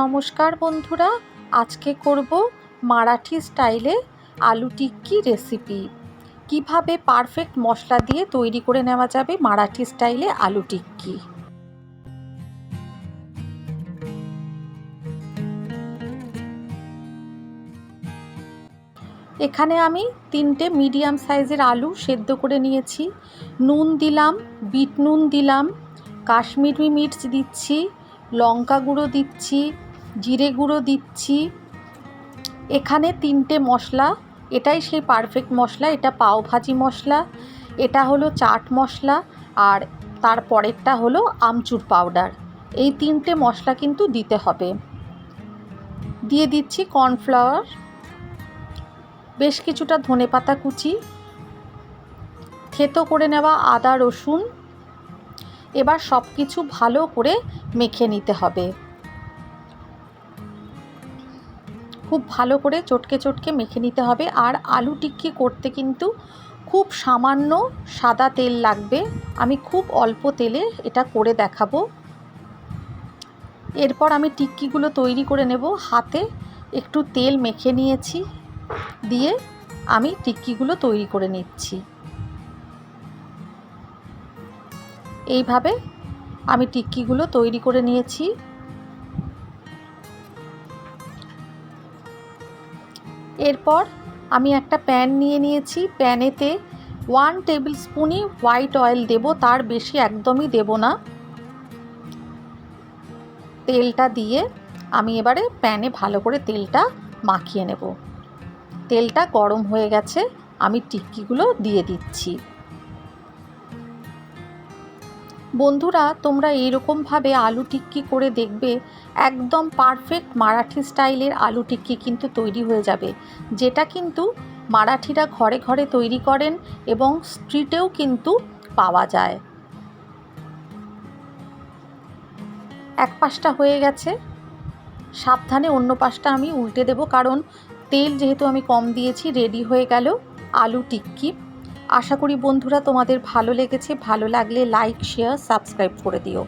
নমস্কার বন্ধুরা, আজকে করব মারাঠি স্টাইলে আলু টিক্কি রেসিপি কীভাবে পারফেক্ট মশলা দিয়ে তৈরি করে নেওয়া যাবে মারাঠি স্টাইলে আলু টিক্কি? এখানে আমি তিনটে মিডিয়াম সাইজের আলু সেদ্ধ করে নিয়েছি। নুন দিলাম, বিট নুন দিলাম, কাশ্মীরি মির্চ দিচ্ছি লঙ্কা গুঁড়ো দিচ্ছি, জিরে গুঁড়ো দিচ্ছি। এখানে তিনটে মশলা, এটাই সেই পারফেক্ট মশলা, এটা পাও ভাজি মশলা, এটা হলো চাট মশলা, আর তারপরেরটা হলো আমচুর পাউডার এই তিনটে মশলা কিন্তু দিতে হবে। দিয়ে দিচ্ছি কর্নফ্লাওয়ার বেশ কিছুটা ধনে পাতা কুচি, থেতো করে নেওয়া আদা রসুন এবার সব কিছু ভালো করে মেখে নিতে হবে। খুব ভালো করে চটকে চটকে মেখে নিতে হবে আর আলু টিক্কি করতে কিন্তু খুব সামান্য সাদা তেল লাগবে। আমি খুব অল্প তেলে এটা করে দেখাবো। এরপর আমি টিক্কিগুলো তৈরি করে নেব। হাতে একটু তেল মেখে নিয়েছি। দিয়ে আমি টিক্কিগুলো তৈরি করে নিচ্ছি। এইভাবে আমি টিক্কিগুলো তৈরি করে নিয়েছি। এরপর আমি একটা প্যান নিয়ে নিয়েছি। প্যানেতে ওয়ান টেবিল স্পুনই হোয়াইট অয়েল দেব, তার বেশি একদমই দেব না। তেলটা দিয়ে আমি এবারে প্যানে ভালো করে তেলটা মাখিয়ে নেব। তেলটা গরম হয়ে গেছে, আমি টিক্কিগুলো দিয়ে দিচ্ছি। বন্ধুরা, তোমরা এইরকমভাবে আলু টিক্কি করে দেখবে, একদম পারফেক্ট মারাঠি স্টাইলের আলু টিক্কি কিন্তু তৈরি হয়ে যাবে। যেটা কিন্তু মারাঠিরা ঘরে ঘরে তৈরি করেন এবং স্ট্রিটেও কিন্তু পাওয়া যায়। এক পাশটা হয়ে গেছে। সাবধানে অন্য পাশটা আমি উল্টে দেব, কারণ তেল যেহেতু আমি কম দিয়েছি রেডি হয়ে গেল আলু টিক্কি। আশা করি বন্ধুরা তোমাদের ভালো লেগেছে ভালো লাগলে লাইক শেয়ার সাবস্ক্রাইব করে দিও।